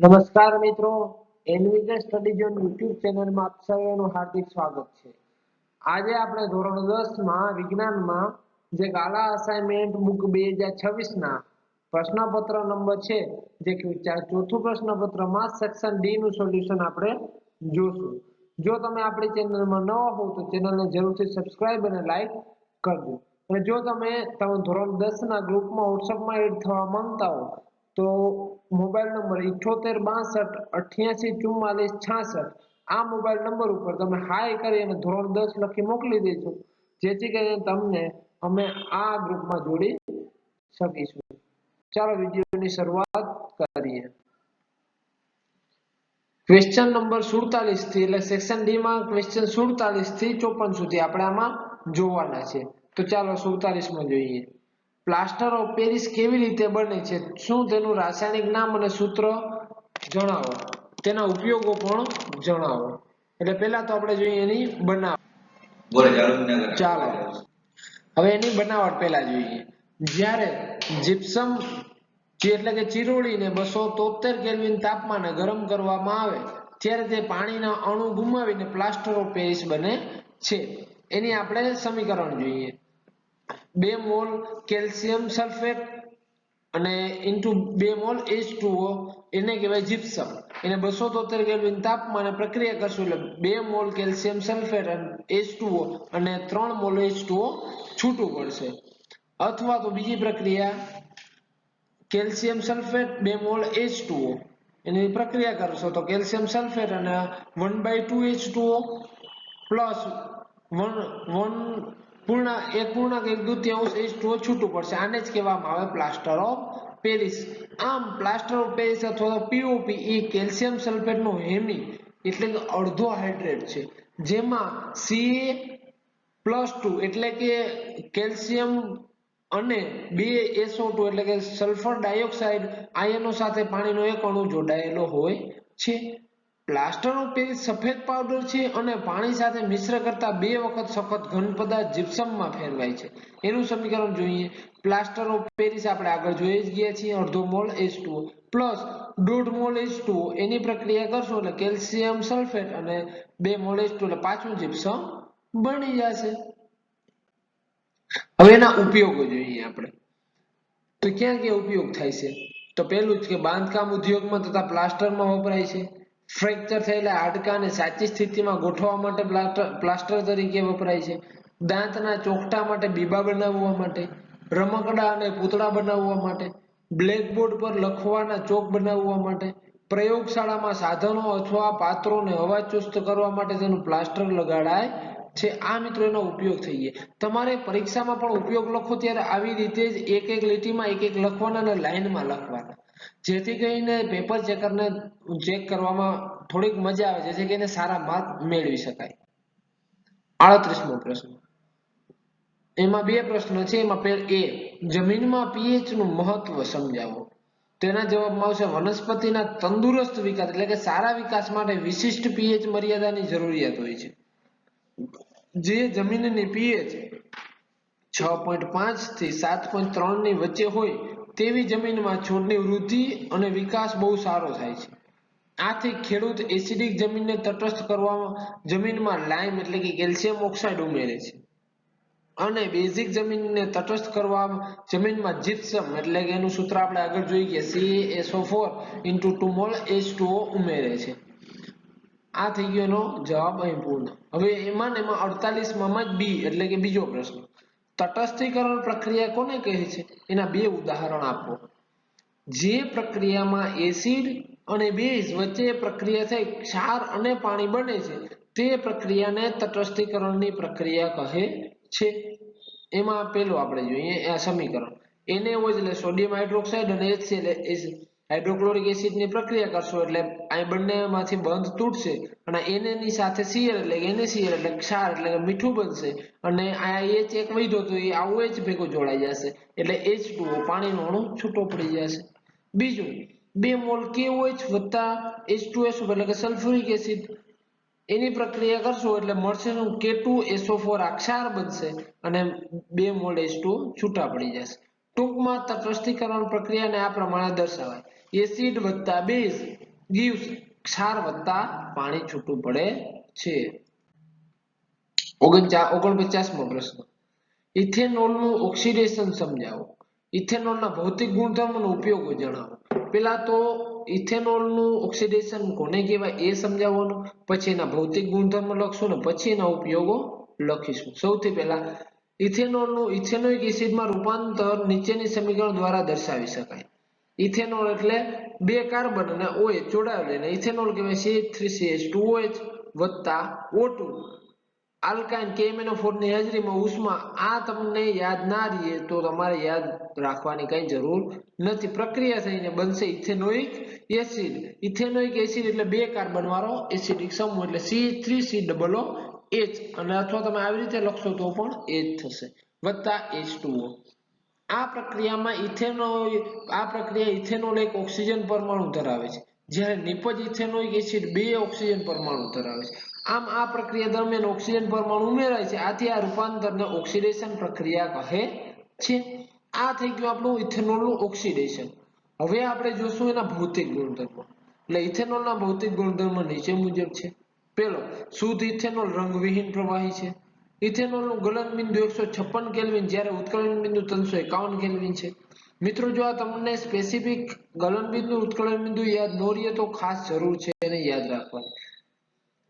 નમસ્કાર મિત્રો એનવીકે study zone YouTube ચેનલમાં આપ સૌનું હાર્દિક સ્વાગત છે. આજે આપણે ધોરણ 10 માં વિજ્ઞાનમાં જે ગાલા અસાઇનમેન્ટ બુક 2026 ના પ્રશ્નપત્ર નંબર છે, જે ચોથું પ્રશ્નપત્રમાં સેક્શન ડી નું સોલ્યુશન આપણે જોશું. જો તમે આપણી ચેનલમાં નવા હો, તો ચેનલને જરૂરથી સબસ્ક્રાઇબ અને લાઈક કરજો. અને જો તમે તમે ધોરણ 10 ના ગ્રુપમાં વોટ્સઅપમાં એડ થવા માંગતા હો તો મોબાઈલ નંબર ઇઠોતેર બાસઠ, અઠ્યાસી, ચુમ્માલીસ, છાસઠ. આ મોબાઈલ નંબર ઉપર તમે હાય કરી અને ધોરણ દસ લખી મોકલી દેજો. જેથી કરીને તમને અમે આ ગ્રુપમાં જોડી શકીશું. ચાલો વિડીયોની શરૂઆત કરીએ. ક્વેશ્ચન નંબર સુડતાલીસથી એટલે સેક્શન ડી માં ક્વેશ્ચન સુડતાલીસથી ચોપન સુધી આપણે આમાં જોવાના છે. તો ચાલો સુડતાલીસમાં જોઈએ. પ્લાસ્ટર ઓફ પેરિસ કેવી રીતે બને છે? શું તેનું રાસાયણિક નામ અને સૂત્ર જણાવો? તેના ઉપયોગો પણ જણાવો. એટલે પહેલા તો આપણે જોઈએ એની બનાવટ ચાલુ હવે એની બનાવટ પહેલા જોઈએ. જ્યારે જીપ્સમ જે એટલે કે ચીરોળીને બસો તોતેર કેલ્વિન તાપમાને ગરમ કરવામાં આવે ત્યારે તે પાણીના અણુ ગુમાવીને પ્લાસ્ટર ઓફ પેરિસ બને છે. એની આપણે સમીકરણ જોઈએ. બે મોલ કેલ્શિયમ સલ્ફેટ અને ઇન્ટુ બે મોલ H2O એને કહેવાય જીપ્સમ એને બસો તોતેર કેલ્વિન તાપમાને પ્રક્રિયા કરશું એટલે બે મોલ કેલ્શિયમ સલ્ફેટ અને H2O અને ત્રણ મોલ H2O છૂટું પડશે. અથવા તો બીજી પ્રક્રિયા, કેલ્શિયમ સલ્ફેટ બે મોલ એચ ટુઓ એની પ્રક્રિયા કરશો તો કેલ્શિયમ સલ્ફેટ અને one by two H two O plus one one પૂર્ણ, એક પૂર્ણાંક, એક દૂતીયાંશ H2O છૂટું પડશે? આને જ કહેવામાં આવે પ્લાસ્ટર ઓફ પેરિસ. આમ, પ્લાસ્ટર ઓફ પેરિસ અથવા તો પીઓપી એ કેલ્શિયમ સલ્ફેટનું હેમી એટલે કે અડધો હાઇડ્રેટ છે. જેમાં Ca પ્લસ ટુ એટલે કે કેલ્શિયમ અને બે એસો ટુ એટલે કે સલ્ફર ડાયોક્સાઇડ, આયનો સાથે પાણીનો એક અણુ જોડાયેલો હોય છે. પ્લાસ્ટર ઓફ પેરિસ સફેદ પાવડર છે અને પાણી સાથે મિશ્ર કરતા બે વખત સખત ઘન પદાર્થ જીપ્સમમાં ફેરવાય છે. એનું સમીકરણ જોઈએ. પ્લાસ્ટર ઓફ પેરિસ આપણે આગળ જોઈ જ ગયા છીએ. અડધો મોલ H2O પ્લસ દોઢ મોલ H2O એની પ્રક્રિયા કરશો એટલે કેલ્શિયમ સલ્ફેટ અને બે મોલ H2O એટલે પાછું જીપ્સમ બની જશે. હવે એના ઉપયોગો જોઈએ આપણે. તો ક્યાં ક્યાં ઉપયોગ થાય છે? તો પહેલું જ કે બાંધકામ ઉદ્યોગમાં તથા પ્લાસ્ટરમાં વપરાય છે. ફ્રેક્ચર થયેલા હાડકાને સાચી સ્થિતિમાં ગોઠવવા માટે પ્લાસ્ટર તરીકે વપરાય છે. દાંતના ચોકટા માટે બીબા બનાવવા માટે, રમકડા અને પૂતળા બનાવવા માટે, બ્લેકબોર્ડ પર લખવાના ચોક બનાવવા માટે, પ્રયોગશાળામાં સાધનો અથવા પાત્રોને હવાચુસ્ત કરવા માટે તેનું પ્લાસ્ટર લગાડાય છે. આ મિત્રો એનો ઉપયોગ થઈ ગયા તમારે પરીક્ષામાં પણ ઉપયોગ લખો ત્યારે આવી રીતે જ એક એક લીટીમાં એક એક લખવાના અને લાઇનમાં લખવાના. જેથી કરીને પેપર ચેકરને ચેક કરવામાં થોડીક મજા આવે, જેથી કરીને સારા માર્ક મેળવી શકાય. આડત્રીસમો પ્રશ્ન. એમાં બે પ્રશ્ન છે, એમાં એ, જમીનમાં પીએચનું મહત્વ સમજાવો. તેના જવાબમાં આવશે વનસ્પતિના તંદુરસ્ત વિકાસ, એટલે કે સારા વિકાસ માટે વિશિષ્ટ પીએચ મર્યાદાની જરૂરિયાત હોય છે. જે જમીનની પીએચ છ પોઈન્ટ પાંચથી સાત પોઈન્ટ ત્રણની વચ્ચે હોય તેવી જમીનમાં છોડની વૃદ્ધિ અને વિકાસ બહુ સારો થાય છે. આથી ખેડૂત એસિડિક જમીનને તટસ્થ કરવામાં જમીનમાં લાઇમ એટલે કે કેલ્શિયમ ઓક્સાઇડ ઉમેરે છે. અને બેઝિક જમીનને તટસ્થ કરવા જમીનમાં જીપ્સમ એટલે કે એનું સૂત્ર આપણે આગળ જોઈ ગયા CaSO4 into 2 મોલ H2O ઉમેરે છે. આ થઈ ગયો એનો જવાબ અહીં પૂર્ણ. હવે એમાં ને એમાં અડતાલીસમાં જ બી એટલે કે બીજો પ્રશ્ન. તટસ્થીકરણ પ્રક્રિયા કોને કહે છે? એના બે ઉદાહરણ આપો. જે પ્રક્રિયામાં એસિડ અને બેઝ વચ્ચે પ્રક્રિયા થઈ ક્ષાર અને પાણી બને છે, તે પ્રક્રિયાને તટસ્થીકરણની પ્રક્રિયા કહે છે. એમાં પેલું આપણે જોઈએ, આ સમીકરણ. NaO એટલે સોડિયમ હાઇડ્રોક્સાઇડ અને HCl હાઇડ્રોક્લોરિક એસિડની પ્રક્રિયા કરશો એટલે આ બંનેમાંથી બંધ તૂટશે અને Na ની સાથે Cl એટલે એને NaCl એટલે ક્ષાર એટલે મીઠું બનશે. અને આ એચ એક વધ્યો તો એ આવું એચ ભેગું જોડાઈ જશે. એટલે એચ ટુ પાણીનો અણુ છૂટો પડી જશે. બીજું, બે મોલ કેઓએચ વત્તા H2SO એટલે કે સલ્ફ્યુરિક એસિડ એની પ્રક્રિયા કરશો એટલે મળશે શું K2SO4 આ ક્ષાર બનશે અને બે મોલ H2O છૂટા પડી જશે. ટૂંકમાં તટસ્થીકરણ પ્રક્રિયાને આ પ્રમાણે દર્શાવાય. એસિડ વત્તા બેઝ ગીવ્સ ક્ષાર વત્તા પાણી છૂટું પડે છે. ઓગણચા ઓગણપચાસમો પ્રશ્ન. ઇથેનોલનું ઓક્સિડેશન સમજાવો. ઇથેનોલના ભૌતિક ગુણધર્મોનો ઉપયોગો જણાવો. પેલા તો ઇથેનોલનું ઓક્સિડેશન કોને કહેવાય એ સમજાવવાનું, પછી એના ભૌતિક ગુણધર્મો લખશું ને પછી એના ઉપયોગો લખીશું. સૌથી પહેલા, ઇથેનોલનું ઇથેનોઇક એસિડમાં રૂપાંતર નીચેની સમીકરણ દ્વારા દર્શાવી શકાય. ઇથેનોલ એટલે બે કાર્બન અને OH જોડાયેલ ઇથેનોલ કહેવાય CH3CH2OH વત્તા O2 આલ્કાઇન KMnO4 ની હાજરીમાં ઉષ્મા, આ તમને યાદ ના રહીએ તો તમારે યાદ રાખવાની કઈ જરૂર નથી. પ્રક્રિયા થઈને બનશે ઇથેનોઇક એસિડ. ઇથેનોઇક એસિડ એટલે બે કાર્બન વાળો એસિડિક સમૂહ એટલે CH3COO H અને અથવા તમે આવી રીતે લખશો તો પણ H થશે. વત્તા H2O આ પ્રક્રિયામાં ઇથેનોલ આ પ્રક્રિયા ઇથેનોલ એક ઓક્સિજન પરમાણુ ધરાવે છે. જ્યારે નિપજ ઇથેનોઇક એસિડ બે ઓક્સિજન પરમાણુ ધરાવે છે. આમ આ પ્રક્રિયા દરમિયાન ઓક્સિજન પરમાણુ ઉમેરાય છે. આથી આ રૂપાંતરને ઓક્સિડેશન પ્રક્રિયા કહે છે. આ થઈ ગયું આપણું ઇથેનોલનું ઓક્સિડેશન. હવે આપણે જોશું એના ભૌતિક ગુણધર્મો. એટલે ઇથેનોલના ભૌતિક ગુણધર્મો નીચે મુજબ છે. પેલો, શુદ્ધ ઇથેનોલ રંગવિહીન પ્રવાહી છે. ઇથેનોલનું ગલન બિંદુ એકસો છપ્પન કેલ્વિન જ્યારે ઉત્કલન બિંદુ ત્રણસો એકાવન કેલ્વિન છે. મિત્રો, જો આ તમને સ્પેસિફિક ગલન બિંદુ, ઉત્કલન બિંદુ યાદ ન રહીએ તો ખાસ જરૂર છે એને યાદ રાખવાની.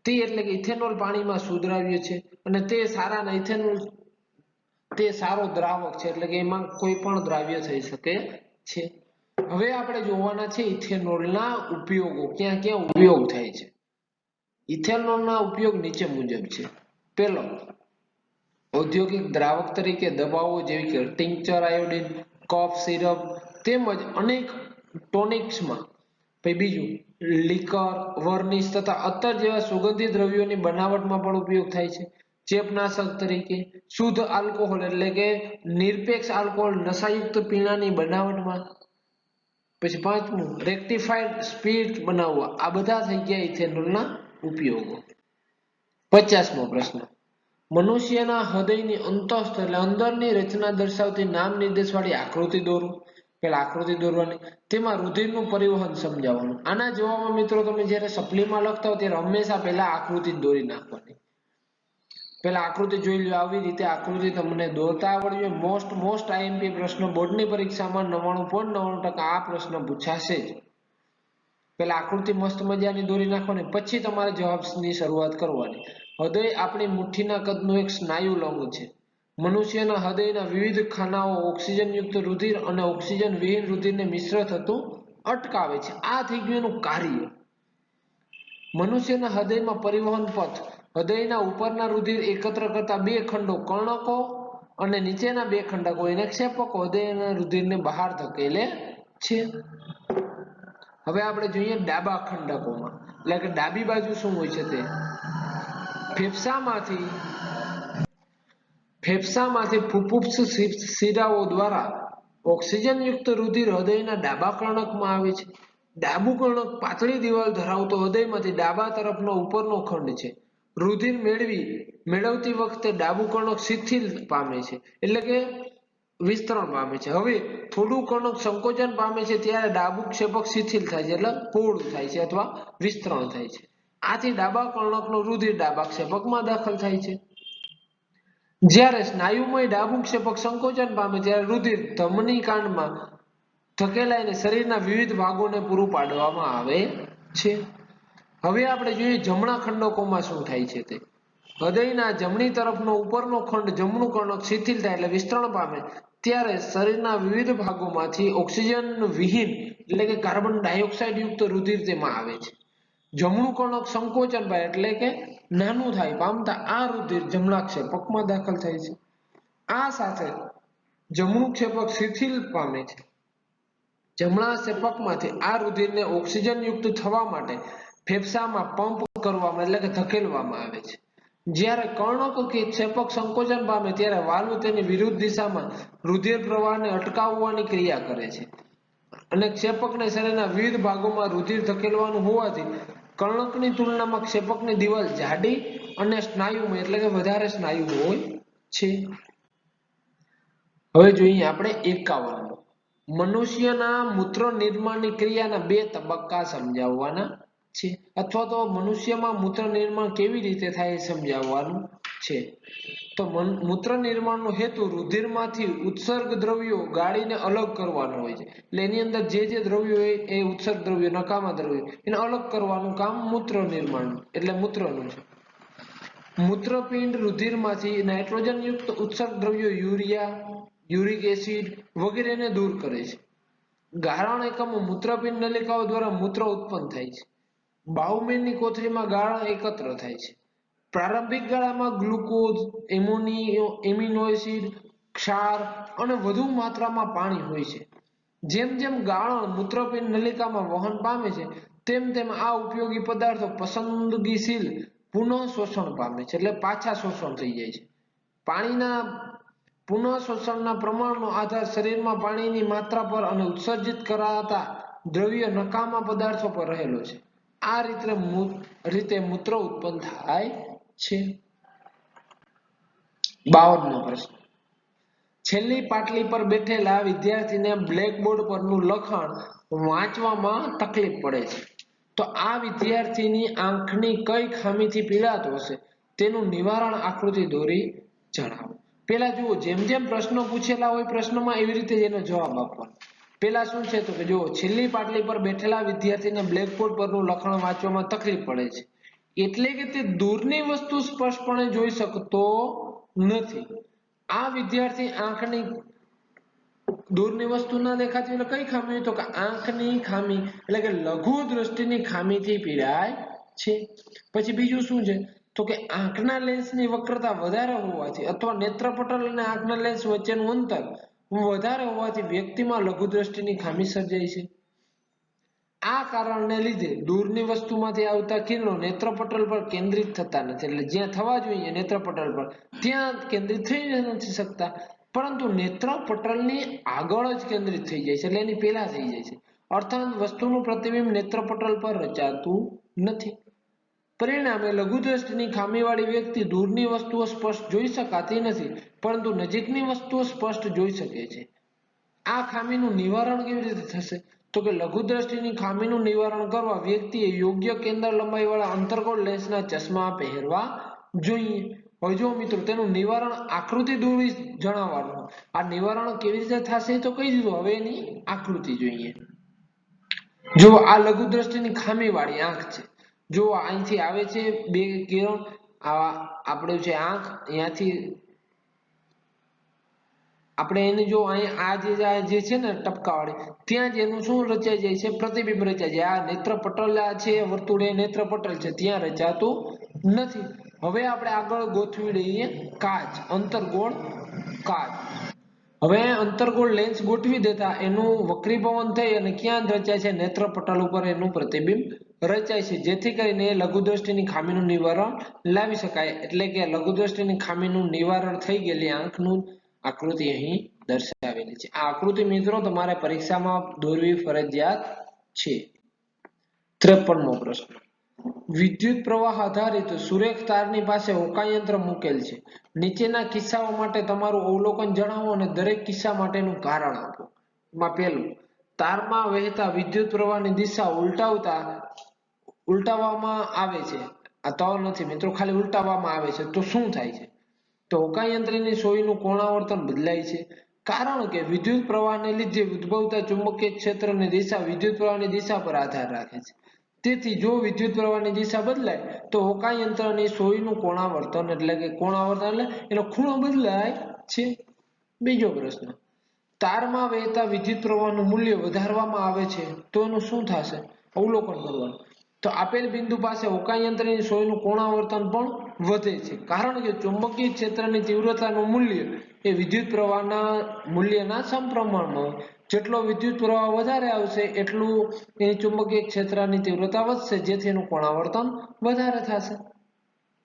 તે એટલે કે ઇથેનોલ પાણીમાં સુદ્રાવ્ય છે અને તે સારા ઇથેનોલ, તે સારો દ્રાવક છે એટલે કે એમાં કોઈ પણ દ્રાવ્ય થઈ શકે છે. હવે આપણે જોવાના છે ઇથેનોલના ઉપયોગો, ક્યાં ક્યાં ઉપયોગ થાય છે. ઇથેનોલના ઉપયોગ નીચે મુજબ છે. પહેલો ઔદ્યોગિક દ્રાવક તરીકે દવાઓ જેવી કે ટિંકચર આયોડિન કફ સિરપ તેમજ અનેક ટોનિક્સમાં પછી બીજું લિકર વર્નિશ તથા અત્તર જેવા સુગંધી દ્રવ્યોની બનાવટમાં પણ ઉપયોગ થાય છે. ચેપનાશક તરીકે શુદ્ધ આલ્કોહોલ એટલે કે નિરપેક્ષ આલ્કોહોલ નશાયુક્ત પીણાની બનાવટમાં. પછી પાંચમું રેક્ટિફાઈડ સ્પિરિટ બનાવવા. આ બધા થઈ ગયા ઇથેનોલના ઉપયોગો. પચાસમો પ્રશ્ન. મનુષ્યના હૃદયની અંતસ્થ એટલે અંદરની રચના દર્શાવતી નામ નિર્દેશવાળી આકૃતિ દોરો. પેલા આકૃતિ દોરવાની, તેમાં રુધિરનું પરિવહન સમજાવવાનું. આના જવાબમાં મિત્રો તમે જ્યારે સપ્લીમાં લખતા હો ત્યારે હંમેશા પહેલા આકૃતિ દોરી નાખવાની. પેલા આકૃતિ જોઈ લો આવી રીતે આકૃતિ તમને દોરતા આવડવી જોઈએ મોસ્ટ મોસ્ટ આઈએમપી પ્રશ્ન બોર્ડની પરીક્ષામાં નવ્વાણું પોઈન્ટ નવ્વાણું ટકા આ પ્રશ્ન પૂછાશે જ. પેલા આકૃતિ મસ્ત મજાની દોરી નાખવાની, પછી તમારે જવાબની શરૂઆત કરવાની. હૃદય આપણી મુઠ્ઠીના કદનું એક સ્નાયુલંગ છે. મનુષ્યના હૃદયના વિવિધ ખાનાઓ ઓક્સિજનયુક્ત રુધિર અને ઓક્સિજન વિહીન રુધિરને મિશ્ર થતું અટકાવે છે. આ થઈ ગયું એનું કાર્ય. મનુષ્યના હૃદયમાં પરિવહન પથ, હૃદયના ઉપરના રુધિર એકત્ર કરતા બે ખંડો કર્ણકો અને નીચેના બે ખંડકો એને ક્ષેપકો હૃદયના રુધિરને બહાર ધકેલે છે. હવે આપણે જોઈએ ડાબા ખંડકોમાં. એટલે કે ડાબી બાજુ શું હોય છે તે? ફેફસામાંથી ફેફસામાંથી ફુફુસ શિરાઓ દ્વારા ઓક્સિજનયુક્ત રુધિર હૃદયના ડાબા કર્ણકમાં આવે છે. ડાબું કર્ણક પાતળી દિવાલ ધરાવતો હૃદયમાંથી ડાબા તરફનો ઉપરનો ખંડ છે. રુધિર મેળવી, મેળવતી વખતે ડાબું કર્ણક શિથિલ પામે છે, એટલે કે વિસ્તરણ પામે છે. હવે થોડું કર્ણક સંકોચન પામે છે, ત્યારે ડાબું ક્ષેપક શિથિલ થાય છે, એટલે પહોળું થાય છે અથવા વિસ્તરણ થાય છે. આથી ડાબા કર્ણકનું રુધિર ડાબા ક્ષેપકમાં દાખલ થાય છે. જ્યારે સ્નાયુમય ડાબું ક્ષેપક સંકોચન પામે ત્યારે રુધિર ધમની કાંડમાં ધકેલાઈને શરીરના વિવિધ ભાગોને પૂરું પાડવામાં આવે છે. હવે આપણે જોઈએ જમણા ખંડકોમાં શું થાય છે તે. હૃદયના જમણી તરફનો ઉપરનો ખંડ જમણું કર્ણક શિથિલ થાય એટલે વિસ્તરણ પામે ત્યારે શરીરના વિવિધ ભાગોમાંથી ઓક્સિજન વિહીન એટલે કે કાર્બન ડાયોક્સાઇડ યુક્ત રુધિર તેમાં આવે છે. જમણું કર્ણક સંકોચન પામે એટલે કે નાનું થાય. પામતા આ રુધિર જમણા ક્ષેપકમાં દાખલ થાય છે. આ સાથે જમણું ક્ષેપક શિથિલ પામે છે. જમણા ક્ષેપકમાંથી આ રુધિરને ઓક્સિજન યુક્ત થવા માટે ફેફસામાં પંપ કરવામાં એટલે કે ધકેલવામાં આવે છે. જ્યારે કર્ણક કે ક્ષેપક સંકોચન પામે ત્યારે વાલ્વ તેની વિરુદ્ધ દિશામાં રુધિર પ્રવાહને અટકાવવાની ક્રિયા કરે છે. અને ક્ષેપકને શરીરના વિવિધ ભાગોમાં રુધિર ધકેલવાનું હોવાથી કર્ણકની તુલનામાં ક્ષેપકની દિવાલ જાડી અને સ્નાયુમય એટલે કે વધારે સ્નાયુ હોય છે. હવે જોઈએ આપણે એકાવન. મનુષ્યના મૂત્ર નિર્માણની ક્રિયાના બે તબક્કા સમજાવવાના છે. અથવા તો મનુષ્યમાં મૂત્ર નિર્માણ કેવી રીતે થાય એ સમજાવવાનું છે. તો મૂત્ર નિર્માણનો હેતુ રુધિરમાંથી ઉત્સર્ગ દ્રવ્યો ગાળીને અલગ કરવાનો હોય છે. એટલે એની અંદર જે જે દ્રવ્યો હોય એ ઉત્સર્ગ દ્રવ્યો, નકામા દ્રવ્યો, એને અલગ કરવાનું કામ મૂત્ર નિર્માણ, એટલે મૂત્રનું છે. મૂત્રપિંડ રુધિરમાંથી નાઇટ્રોજનયુક્ત ઉત્સર્ગ દ્રવ્યો યુરિયા, યુરિક એસિડ વગેરેને દૂર કરે છે. ગારણ એકમો મૂત્રપિંડ નલિકાઓ દ્વારા મૂત્ર ઉત્પન્ન થાય છે. બાહુમેનની કોથળીમાં ગાળણ એકત્ર થાય છે. પ્રારંભિક ગાળામાં ગ્લુકોઝ એમોનિયો એમિનો ક્ષાર અને વધુ માત્રામાં પાણી હોય છે. જેમ જેમ ગાળણ મૂત્રપિંડ નલિકામાં વહન પામે છે, તેમ તેમ આ ઉપયોગી પદાર્થો પસંદગીશીલ પુનઃ શોષણ પામે છે, એટલે પાછા શોષણ થઈ જાય છે. પાણીના પુનઃ શોષણના પ્રમાણનો આધાર શરીરમાં પાણીની માત્રા પર અને ઉત્સર્જિત કરાતા દ્રવ્ય નકામા પદાર્થો પર રહેલો છે. આ રીતે રીતે મૂત્ર ઉત્પન્ન થાય છે? બાવનમો પ્રશ્ન. છેલ્લી પાટલી પર બેઠેલા વિદ્યાર્થીને બ્લેકબોર્ડ પરનું લખાણ વાંચવામાં તકલીફ પડે છે. તો આ વિદ્યાર્થીની આંખની કઈ ખામીથી પીડાતો હશે? તેનું નિવારણ આકૃતિ દોરી જણાવો. પેલા જુઓ, જેમ જેમ પ્રશ્નો પૂછેલા હોય પ્રશ્નોમાં એવી રીતે એનો જવાબ આપવાનો. પેલા શું છે? તો કે જુઓ, છેલ્લી પાટલી પર બેઠેલા વિદ્યાર્થીને બ્લેકબોર્ડ પરનું લખાણ વાંચવામાં તકલીફ પડે છે. એટલે કે તે દૂરની વસ્તુ સ્પષ્ટપણે જોઈ શકતો નથી. આ વિદ્યાર્થી આંખની દૂરની વસ્તુ ના દેખાતી એટલે કઈ ખામી તો કે આંખની ખામી, એટલે કે લઘુ દ્રષ્ટિની ખામીથી પીડાય છે. પછી બીજું શું છે? તો કે આંખના લેન્સની વક્રતા વધારે હોવાથી અથવા નેત્રપટલ અને આંખના લેન્સ વચ્ચેનું અંતર વધારે હોવાથી વ્યક્તિમાં લઘુ દ્રષ્ટિની ખામી સર્જાય છે. આ કારણને લીધે દૂરની વસ્તુમાંથી આવતા કિરણો નેત્રપટલ પર કેન્દ્રિત થતા નથી. એટલે જ્યાં થવા જોઈએ નેત્રપટલ પર, ત્યાં કેન્દ્રિત થઈ નથી શકતા. પરંતુ નેત્રપટલની આગળ જ કેન્દ્રિત થઈ જાય છે, એટલે એની પહેલા થઈ જાય છે. અર્થાત વસ્તુનું પ્રતિબિંબ નેત્રપટલ પર રચાતું નથી. પરિણામે લઘુ દ્રષ્ટિની ખામીવાળી વ્યક્તિ દૂરની વસ્તુઓ સ્પષ્ટ જોઈ શકાતી નથી, પરંતુ નજીકની વસ્તુઓ સ્પષ્ટ જોઈ શકે છે. આ ખામીનું નિવારણ કેવી રીતે થશે? તો કે લઘુ દ્રષ્ટિની ખામીનું નિવારણ કરવા વ્યક્તિએ યોગ્ય કેન્દ્ર લંબાઈવાળા અંતર્ગોળ લેન્સના ચશ્મા પહેરવા જોઈએ. હવે મિત્રો, તેનું નિવારણ આકૃતિ દોરી જણાવવાનું. આ નિવારણ કેવી રીતે થશે તો કહી દીધું, હવે એની આકૃતિ જોઈએ. જો આ લઘુ દ્રષ્ટિની ખામીવાળી આંખ છે. જો અહીંથી આવે છે બે કિરણ આ આપણું છે આંખ અહીંયાથી આપણે એને જો અહીં આ જે છે ને ટપકાવાળી, ત્યાં જ એનું શું રચાઈ જાય છે? પ્રતિબિંબ રચાય જાય. આ નેત્રપટલ છે, વર્તુળ એ નેત્રપટલ છે, ત્યાં રચાતું નથી. હવે આપણે આગળ ગોઠવી લઈએ કાચ, અંતરગોળ કાચ. હવે અંતરગોળ લેન્સ ગોઠવી દેતા એનું વક્રીભવન થઈ અને ક્યાં રચાય છે? નેત્રપટલ ઉપર એનું પ્રતિબિંબ રચાય છે. જેથી કરીને લઘુદ્રષ્ટિની ખામીનું નિવારણ લાવી શકાય. એટલે કે લઘુદ્રષ્ટિની ખામીનું નિવારણ થઈ ગયેલી આંખનું આકૃતિ અહીં દર્શાવેલી છે. આ આકૃતિ મિત્રો તમારે પરીક્ષામાં દોરવી ફરજિયાત છે. ત્રેપનમો પ્રશ્ન. વિદ્યુત પ્રવાહ આધારિત સુરેખ તારની પાસે હોકાયંત્ર મૂકેલ છે. નીચેના કિસ્સાઓ માટે તમારું અવલોકન જણાવો અને દરેક કિસ્સા માટેનું કારણ આપો. એમાં પહેલું, તારમાં વહેતા વિદ્યુત પ્રવાહની દિશા ઉલટાવતા, ઉલટાવવામાં આવે છે. આ તવ નથી મિત્રો, ખાલી ઉલટાવવામાં આવે છે. તો શું થાય છે? તો હોકાયંત્રની સોયનું કોણાવર્તન બદલાય છે. કારણ કે વિદ્યુત પ્રવાહને લીધે ઉદ્ભવતા ચુંબકીય ક્ષેત્રની દિશા વિદ્યુત પ્રવાહની દિશા પર આધાર રાખે છે. તેથી જો વિદ્યુત પ્રવાહની દિશા બદલાય, તો હોકાયંત્રની સોયનું કોણાવર્તન એટલે કે કોણાવર્તન એટલે એનો ખૂણો બદલાય છે. બીજો પ્રશ્ન, તારમાં વહેતા વિદ્યુત પ્રવાહનું મૂલ્ય વધારવામાં આવે છે, તો એનું શું થશે? અવલોકન કરવાનું. તો આપેલ બિંદુ પાસે હોકાયંત્રની સોયનું કોણાવર્તન પણ વધે છે. કારણ કે ચુંબકીય ક્ષેત્રની તીવ્રતાનું મૂલ્ય એ વિદ્યુત પ્રવાહના મૂલ્યના સમપ્રમાણમાં હોય. જેટલો વિદ્યુત પ્રવાહ વધારે આવશે, એટલું એની ચુંબકીય ક્ષેત્રની તીવ્રતા વધશે. જેથી એનું કોણાવર્તન વધારે થશે.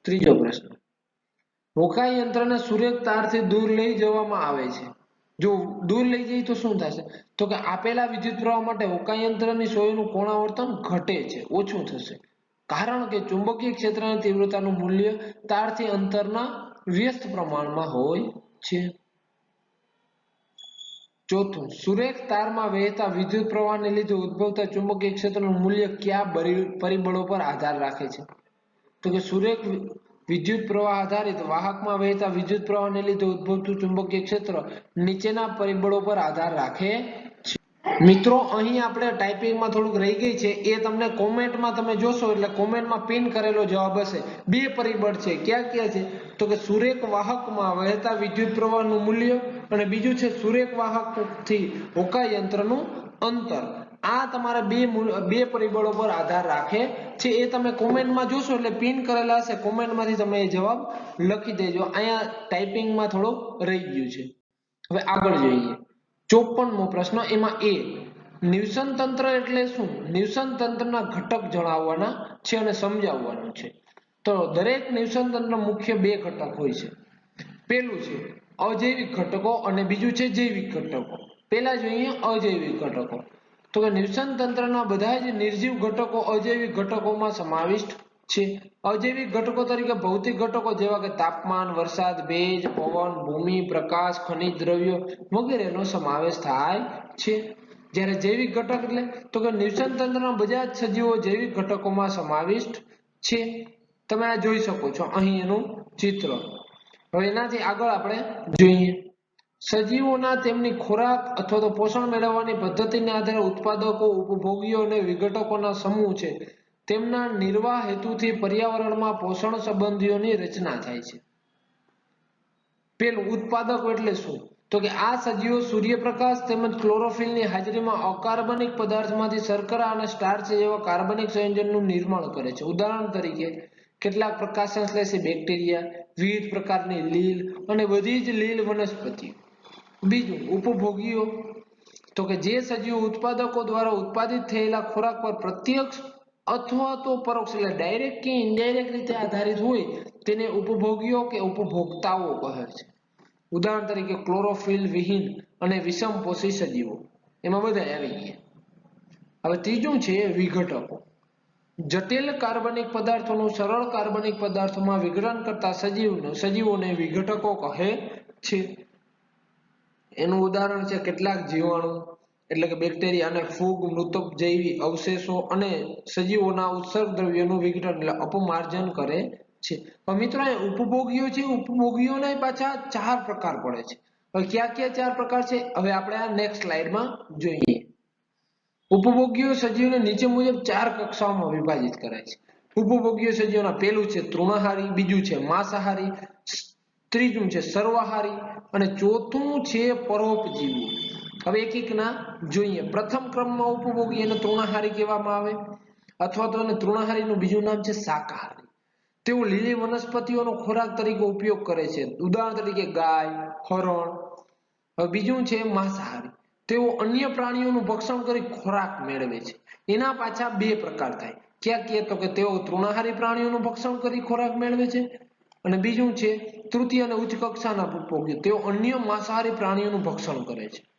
ત્રીજો પ્રશ્ન. હોકાયંત્રને સૂર્ય તારથી દૂર લઈ જવામાં આવે છે. જો દૂર લઈ જઈએ તો શું થશે? તો કે આપેલા વિદ્યુત પ્રવાહ માટે હોકાયંત્રની સોયનું કોણાવર્તન ઘટે છે, ઓછું થશે. કારણ કે ચુંબકીય ક્ષેત્રની તીવ્રતાનું મૂલ્ય તારથી અંતરના વ્યસ્ત પ્રમાણમાં હોય છે. ચોથું, સુરેખ તારમાં વહેતા વિદ્યુત પ્રવાહને લીધે ઉદ્ભવતા ચુંબકીય ક્ષેત્રનું મૂલ્ય કયા પરિબળો પર આધાર રાખે છે? તો કે સુરેખ વિદ્યુત પ્રવાહ આધારિત વાહકમાં વહેતા વિદ્યુત પ્રવાહને લીધે ઉદ્ભવતું ચુંબકીય ક્ષેત્ર નીચેના પરિબળો પર આધાર રાખે છે. મિત્રો, અહીં આપણે ટાઈપિંગમાં થોડુંક રહી ગઈ છે. એ તમને કોમેન્ટમાં તમે જોશો, એટલે કોમેન્ટમાં પિન કરેલો જવાબ હશે. બે પરિબળ છે. ક્યાં ક્યાં છે? તો કે સુરેખ વાહકમાં વહેતા વિદ્યુત પ્રવાહનું મૂલ્ય અને બીજું છે સુરેખ વાહકથી હોકા યંત્રનું અંતર. આ તમારા બે બે પરિબળો પર આધાર રાખે છે. એ તમે કોમેન્ટમાં જોશો, એટલે પિન કરેલા હશે. કોમેન્ટમાંથી તમે એ જવાબ લખી દેજો. અહીંયા ટાઈપિંગમાં થોડું રહી ગયું છે. હવે આગળ જોઈએ. ચોપનમો પ્રશ્ન, એમાં એ નિવસન તંત્ર એટલે શું? નિવસન તંત્રના ઘટક જણાવવાના છે અને સમજાવવાનું છે. તો દરેક નિવસન તંત્ર મુખ્ય બે ઘટક હોય છે. પેલું છે અજૈવિક ઘટકો અને બીજું છે જૈવિક ઘટકો. પહેલા જોઈએ અજૈવિક ઘટકો. તો કે નિવસન તંત્રના બધા જ નિર્જીવ ઘટકો અજૈવિક ઘટકોમાં સમાવિષ્ટ છે. અજૈવિક ઘટકો તરીકે ભૌતિક ઘટકો જેવા કે તાપમાન, વરસાદ, ભેજ, પવન, ભૂમિ, પ્રકાશ, ખનિજ દ્રવ્યો વગેરેનો સમાવેશ થાય છે. જ્યારે જૈવિક ઘટક એટલે તો કે નિવસન તંત્રના બધા જ સજીવો જૈવિક ઘટકોમાં સમાવિષ્ટ છે. તમે આ જોઈ શકો છો અહીં એનું ચિત્ર. હવે એનાથી આગળ આપણે જોઈએ. સજીવોના તેમની ખોરાક અથવા તો પોષણ મેળવવાની પદ્ધતિને આધારે ઉત્પાદકો, ઉપભોગીઓ અને વિઘટકોના સમૂહ છે. તેમના નિર્વાહ હેતુથી પર્યાવરણમાં પોષણ સંબંધીઓની રચના થાય છે. પેલું ઉત્પાદકો એટલે શું? તો કે આ સજીવો સૂર્યપ્રકાશ તેમજ ક્લોરોફિલની હાજરીમાં અકાર્બનિક પદાર્થમાંથી શર્કરા અને સ્ટાર્ચ જેવા કાર્બનિક સંયોજનનું નિર્માણ કરે છે. ઉદાહરણ તરીકે, કેટલાક પ્રકાશસંશ્લેષી બેક્ટેરિયા, વિવિધ પ્રકારની લીલ અને બધી જ લીલ વનસ્પતિઓ બીજું, ઉપભોગીઓ. તો કે જે સજીવો ઉત્પાદકો દ્વારા ઉત્પાદિત થયેલા ખોરાક પર પ્રત્યક્ષ અથવા તો પરોક્ષ એટલે ડાયરેક્ટ કે ઇનડાયરેક્ટ રીતે આધારિત હોય, તેને ઉપભોગીઓ કે ઉપભોક્તાઓ કહે છે. ઉદાહરણ તરીકે ક્લોરોફિલ વિહીન અને વિષમપોષી સજીવો. એમાં બધા આવી ગયા. હવે ત્રીજું છે વિઘટકો. જટિલ કાર્બનિક પદાર્થોનું સરળ કાર્બનિક પદાર્થોમાં વિઘટન કરતા સજીવનો સજીવોને વિઘટકો કહે છે. એનું ઉદાહરણ છે કેટલાક જીવાણુ. એટલે કે બેક્ટેરિયા અને ફૂગ, મૃતક જૈવી અવશેષો અને સજીવોના ઉત્સર્ગ દ્રવ્યોનું વિઘટન એટલે અપમાર્જન કરે છે. હવે મિત્રો ઉપભોગીઓ છે, ઉપભોગીઓને પાછા ચાર પ્રકાર પડે છે. હવે ક્યાં ક્યાં ચાર પ્રકાર છે? હવે આપણે આ નેક્સ્ટ સ્લાઇડમાં જોઈએ. ઉપભોગીઓ સજીવને નીચે મુજબ ચાર કક્ષાઓમાં વિભાજિત કરાય છે. ઉપભોગીય સજીવોના પહેલું છે તૃણાહારી, બીજું છે માંસાહારી, ત્રીજું છે સર્વાહારી અને ચોથું છે પરોપજીવી. હવે એક એક ના જોઈએ. પ્રથમ ક્રમમાં ઉપભોગી અને તૃણાહારી કહેવામાં આવે અથવા તો એને તૃણાહારીનું બીજું નામ છે શાકાહારી. તેઓ લીલી વનસ્પતિઓનો ખોરાક તરીકે ઉપયોગ કરે છે. ઉદાહરણ તરીકે ગાય, હરણ બીજું છે માંસાહારી. તેઓ અન્ય પ્રાણીઓનું ભક્ષણ કરી ખોરાક મેળવે છે. એના પાછા બે પ્રકાર થાય. ક્યાં કહે તો કે તેઓ તૃણાહારી પ્રાણીઓનું ભક્ષણ કરી ખોરાક મેળવે છે. અને બીજું છે તૃતીય અને ઉચ્ચ કક્ષાના ઉપભોગી. તેઓ અન્ય માંસાહારી પ્રાણીઓનું ભક્ષણ કરે છે.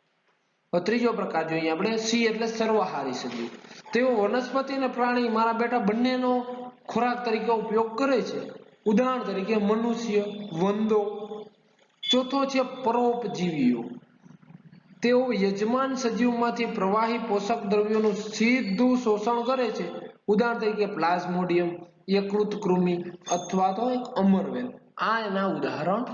ત્રીજો પ્રકાર જોઈએ. આપણે સી એટલે સર્વાહારી સજીવ તેઓ વનસ્પતિ અને પ્રાણી મારા બેટા બંનેનો ખોરાક તરીકે ઉપયોગ કરે છે. ઉદાહરણ તરીકે મનુષ્ય, વંદો, ચોથો છે પરોપજીવીઓ. તેઓ યજમાન સજીવમાંથી પ્રવાહી પોષક દ્રવ્યોનું સીધું શોષણ કરે છે. ઉદાહરણ તરીકે પ્લાઝ્મોડિયમ યકૃત કૃમિ અથવા તો એક અમરવેલ. આ એના ઉદાહરણ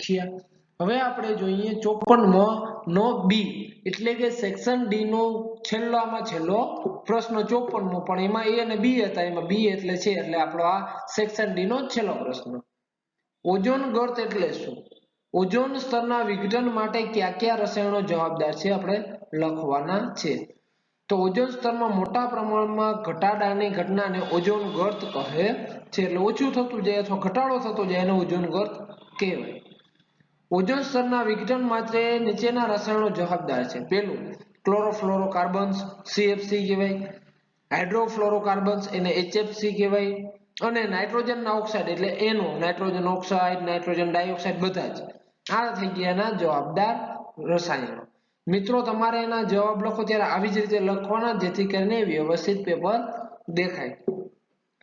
થયા. હવે આપણે જોઈએ ચોપનમાં નો બી, એટલે કે સેક્શન ડી નો છેલ્લામાં છેલ્લો પ્રશ્ન ચોપનમો, પણ એમાં એ અને બી હતા, એમાં બી એટલે છે, એટલે આપણો આ સેક્શન ડી નો છેલ્લો પ્રશ્ન. ઓઝોન ગર્ત એટલે શું? ઓઝોન સ્તરના વિઘટન માટે કયા કયા રસાયણો જવાબદાર છે, આપણે લખવાના છે. તો ઓઝોન સ્તરમાં મોટા પ્રમાણમાં ઘટાડાની ઘટનાને ઓઝોન ગર્ત કહે છે, એટલે ઓછું થતું જાય અથવા ઘટાડો થતો જાય એને ઓઝોન ગર્ત કહેવાય. ઓઝોન સ્તરના વિઘટન માટે નીચેના રસાયણો જવાબદાર છે. પહેલું ક્લોરોફ્લોરોકાર્બન્સ CFC કહેવાય, હાઇડ્રોફ્લોરોકાર્બન્સ એને HFC કહેવાય, અને નાઇટ્રોજનના ઓક્સાઇડ એટલે એનો નાઇટ્રોજન ઓક્સાઇડ, નાઇટ્રોજન ડાયોક્સાઇડ બધા જ. આ થઈ ગયા એના જવાબદાર રસાયણો. મિત્રો, તમારે એના જવાબ લખો ત્યારે આવી જ રીતે લખવાના, જેથી કરીને વ્યવસ્થિત પેપર દેખાય.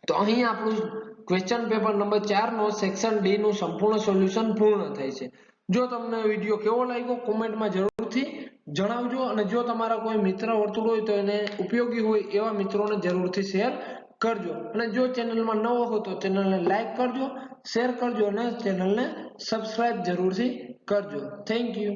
તો અહીં આપણું ક્વેશ્ચન પેપર નંબર ચાર નો સેક્શન ડી નું સંપૂર્ણ સોલ્યુશન પૂર્ણ થાય છે. જો તમને વીડિયો કેવો લાગ્યો, કોમેન્ટમાં જરૂરથી જણાવજો. અને જો તમારા કોઈ મિત્ર વર્તુળ હોય તો એને ઉપયોગી હોય એવા મિત્રોને જરૂરથી શેર કરજો. અને જો ચેનલમાં નવો હો તો ચેનલને લાઈક કરજો, શેર કરજો અને ચેનલને સબસ્ક્રાઇબ જરૂરથી કરજો. Thank you.